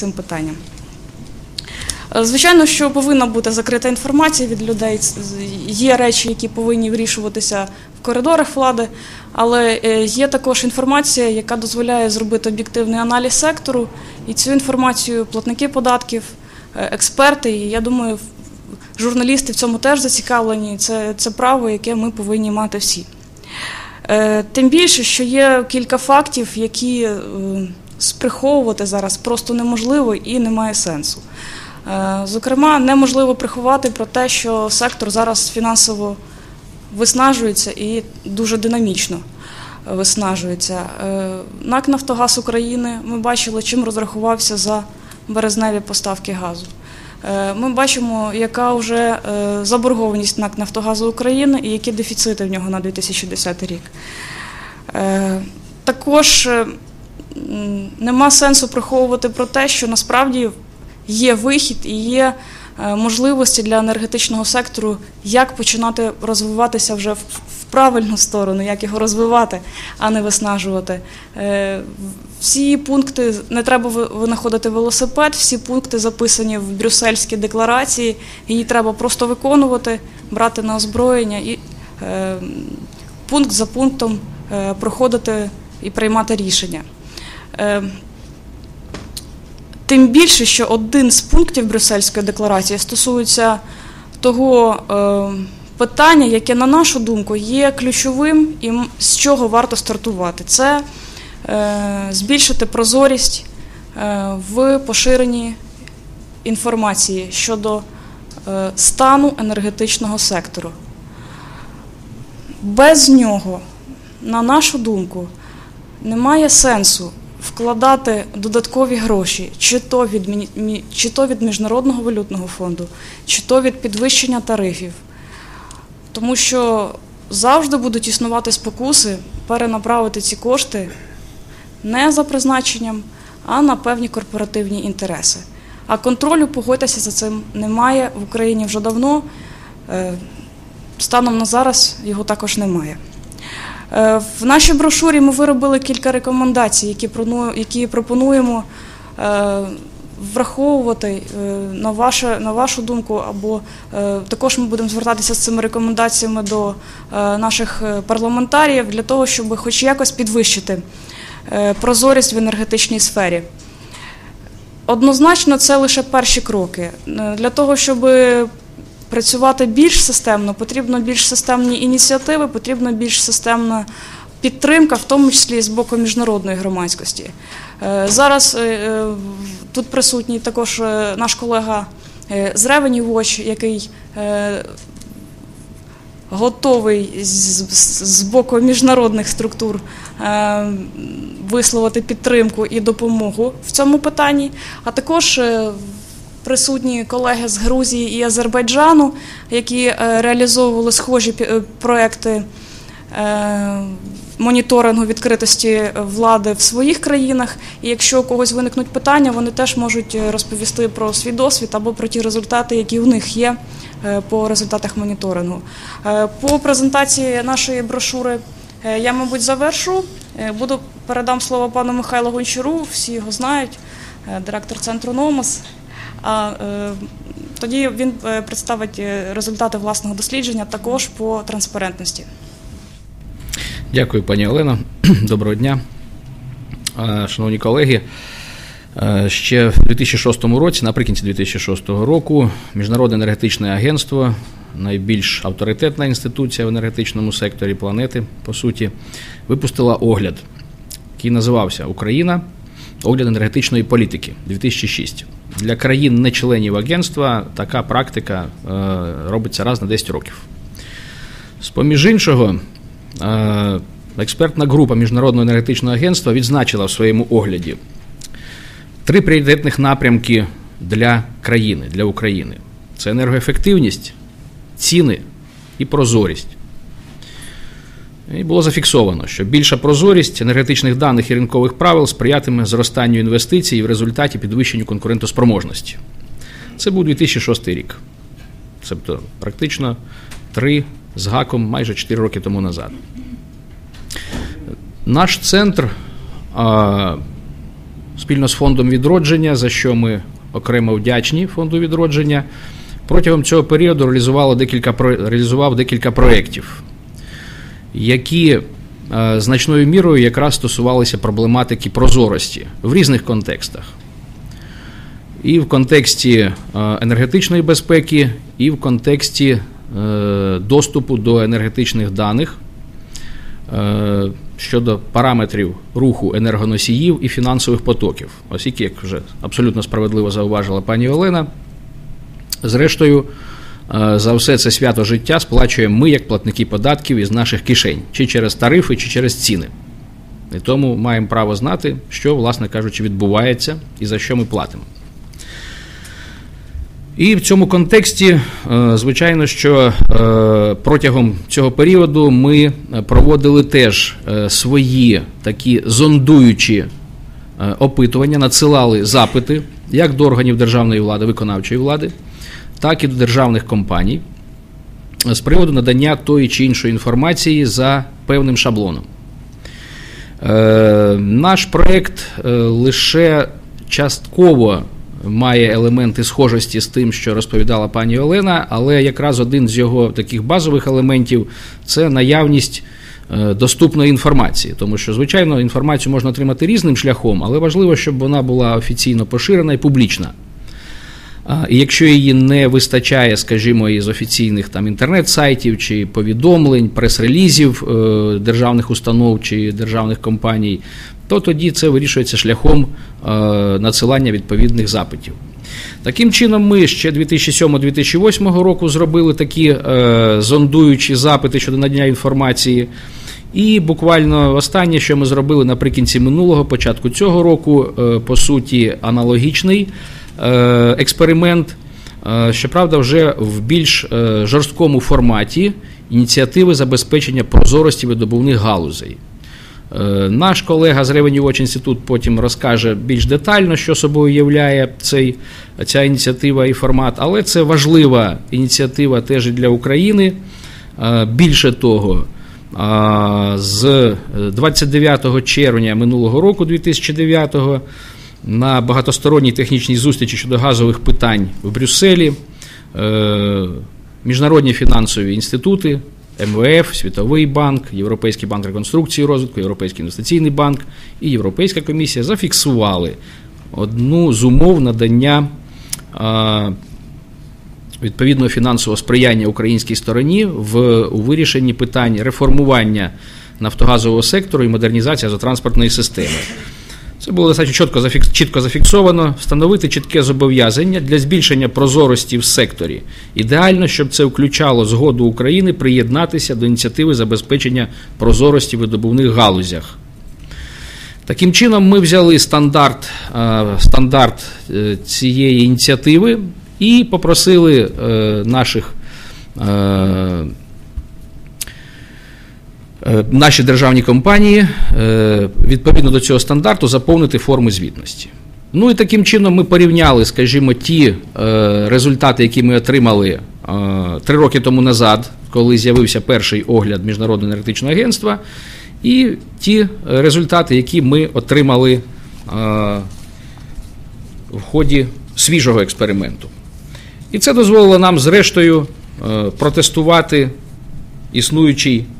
цим питанням. Е, Звичайно, що повинна бути закрита інформація від людей. Є речі, які повинні вирішуватися в коридорах влади, але е, є також інформація, яка дозволяє зробити об'єктивний аналіз сектору, і цю інформацію платники податків, е, експерти, і я думаю, журналісти в цьому теж зацікавлені. Це, це право, яке ми повинні мати всі. Тим більше, що є кілька фактів, які сприховувати зараз просто неможливо і немає сенсу. Е, Зокрема, неможливо приховати про те, що сектор зараз фінансово виснажується і дуже динамічно е, виснажується. Е, НАК Нафтогаз України ми бачили, чим розрахувався за березневі поставки газу. Ми бачимо, яка вже заборгованість НАК Нафтогазу України і які дефіцити в нього на 2010 рік. Також нема сенсу приховувати про те, що насправді є вихід і є е, можливості для енергетичного сектору, як починати розвиватися вже в, правильну сторону, як його розвивати, а не виснажувати. Е, Всі пункти не треба винаходити велосипед, всі пункти записані в брюссельській декларації. Її треба просто виконувати, брати на озброєння і е, пункт за пунктом проходити і приймати рішення. Е, Тим більше, що один з пунктів Брюссельської декларації стосується того е, питання, яке, на нашу думку, є ключовим і з чого варто стартувати. Це е, збільшити прозорість в поширенні інформації щодо стану енергетичного сектору. Без нього, на нашу думку, немає сенсу вкладати додаткові гроші, чи то від, чи то від Міжнародного валютного фонду, чи то від підвищення тарифів. Тому що завжди будуть існувати спокуси перенаправити ці кошти не за призначенням, а на певні корпоративні інтереси. А контролю, погодьтеся за цим, немає в Україні вже давно. Е, Станом на зараз його також немає. Е, В нашій брошурі ми виробили кілька рекомендацій, які, пропонуємо е, враховувати е, на, ваше, на вашу думку, або також ми будемо звертатися з цими рекомендаціями до наших парламентаріїв для того, щоб хоч якось підвищити прозорість в енергетичній сфері. Однозначно, це лише перші кроки. Для того, щоб працювати більш системно, потрібно більш системні ініціативи, потрібна більш системна підтримка, в тому числі з боку міжнародної громадськості. Е, Зараз е, е, тут присутній також наш колега з Revenue Watch, який готовий з, боку міжнародних структур висловити підтримку і допомогу в цьому питанні, а також присутні колеги з Грузії і Азербайджану, які е, реалізовували схожі е, проекти е, моніторингу відкритості влади в своїх країнах. І якщо у когось виникнуть питання, вони теж можуть розповісти про свій досвід або про ті результати, які у них є по результатах моніторингу. По презентації нашої брошури я, мабуть, завершу. Буду передам слово пану Михайлу Гончару, всі його знають, директор центру Номос. А е, тоді він е, представить е, результати власного дослідження також по транспарентності. Дякую, пані Олено. Доброго дня. Шановні колеги, ще в 2006 році, наприкінці 2006 року, Міжнародне енергетичне агентство, найбільш авторитетна інституція в енергетичному секторі планети, по суті, випустила огляд, який називався Україна. Огляд енергетичної політики 2006. Для країн не-членів агентства така практика е, робиться раз на 10 років. З-поміж іншого, е, експертна група Міжнародного енергетичного агентства відзначила в своєму огляді три пріоритетних напрямки для країни, для України: це енергоефективність, ціни і прозорість. І було зафіксовано, що більша прозорість енергетичних даних і ринкових правил сприятиме зростанню інвестицій і в результаті підвищенню конкурентоспроможності. Це був 2006 рік. Тобто практично три з гаком майже 4 роки тому назад. Наш центр а, спільно з фондом відродження, за що ми окремо вдячні фонду відродження. Протягом цього періоду реалізувало декілька реалізував декілька проєктів, які е, значною мірою якраз стосувалися проблематики прозорості в різних контекстах. І в контексті е, енергетичної безпеки, і в контексті е, доступу до енергетичних даних щодо параметрів руху енергоносіїв і фінансових потоків, оскільки, як вже абсолютно справедливо зауважила пані Олена. Зрештою, за все це свято життя сплачуємо ми, як платники податків із наших кишень, чи через тарифи, чи через ціни. І тому маємо право знати, що, власне кажучи, відбувається і за що ми платимо. І в цьому контексті, е, звичайно, що е, протягом цього періоду ми проводили теж свої такі зондуючі опитування, надсилали запити як до органів державної влади, виконавчої влади так і до державних компаній з приводу надання тої чи іншої інформації за певним шаблоном. Е, наш проєкт е, лише частково має елементи схожості з тим, що розповідала пані Олена, але якраз один з його таких базових елементів це наявність. Е, доступної інформації, тому що, звичайно, інформацію можна отримати різним шляхом, але важливо, щоб вона була офіційно поширена і публічна. І якщо її не вистачає, скажімо, із офіційних там інтернет-сайтів чи повідомлень, прес-релізів е, державних установ чи державних компаній, то тоді це вирішується шляхом е, надсилання відповідних запитів. Таким чином, ми ще 2007-2008 року зробили такі е, зондуючі запити щодо надання інформації. І буквально останнє, що ми зробили наприкінці минулого, початку цього року, по суті, аналогічний. Е, експеримент, е, щоправда, вже в більш е, жорсткому форматі ініціативи забезпечення прозорості видобувних галузей. Наш колега з Revenue Watch Institute потім розкаже більш детально, що собою являє цей, ця ініціатива і формат, але це важлива ініціатива теж і для України. Більше того, з 29 червня минулого року, 2009 на багатосторонній технічній зустрічі щодо газових питань в Брюсселі, е, міжнародні фінансові інститути, МВФ, Світовий банк, Європейський банк реконструкції і розвитку, Європейський інвестиційний банк і Європейська комісія зафіксували одну з умов надання відповідного фінансового сприяння українській стороні в у вирішенні питань реформування нафтогазового сектору і модернізації газотранспортної системи. Це було достатньо чітко чітко зафіксовано, встановити чітке зобов'язання для збільшення прозорості в секторі. Ідеально, щоб це включало згоду України приєднатися до ініціативи забезпечення прозорості в видобувних галузях. Таким чином, ми взяли стандарт е, стандарт е, цієї ініціативи і попросили е, наших наші державні компанії е, відповідно до цього стандарту заповнити форму звітності. Ну і таким чином ми порівняли, скажімо, ті е, результати, які ми отримали три роки тому назад, коли з'явився перший огляд Міжнародного енергетичного агентства, і ті результати, які ми отримали в ході свіжого експерименту. І це дозволило нам, зрештою, протестувати існуючий Е,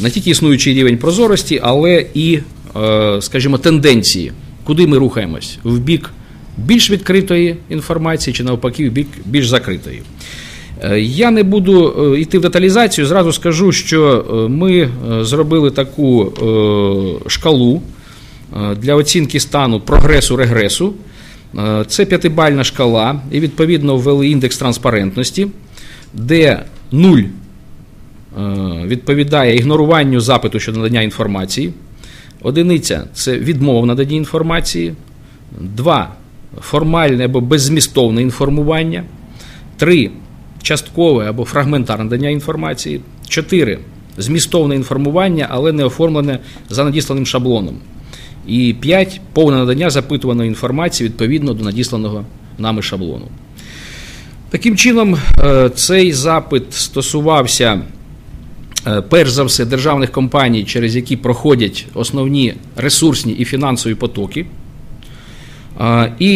не тільки існуючий рівень прозорості, але і, е, скажімо, тенденції, куди ми рухаємось в бік більш відкритої інформації чи навпаки в бік більш закритої. Е, я не буду йти в деталізацію, зразу скажу, що ми зробили таку шкалу для оцінки стану прогресу-регресу. Це п'ятибальна шкала, і відповідно ввели індекс транспарентності, де 0 Е, відповідає ігноруванню запиту щодо надання інформації. Одиниця це відмова наданні інформації. Два формальне або беззмістовне інформування. Три часткове або фрагментарне надання інформації. Чотири змістовне інформування, але не оформлене за надісланим шаблоном. І п'ять повне надання запитуваної інформації відповідно до надісланого нами шаблону. Таким чином, е, цей запит стосувався е, перш за все державних компаній, через які проходять основні ресурсні і фінансові потоки. Е, І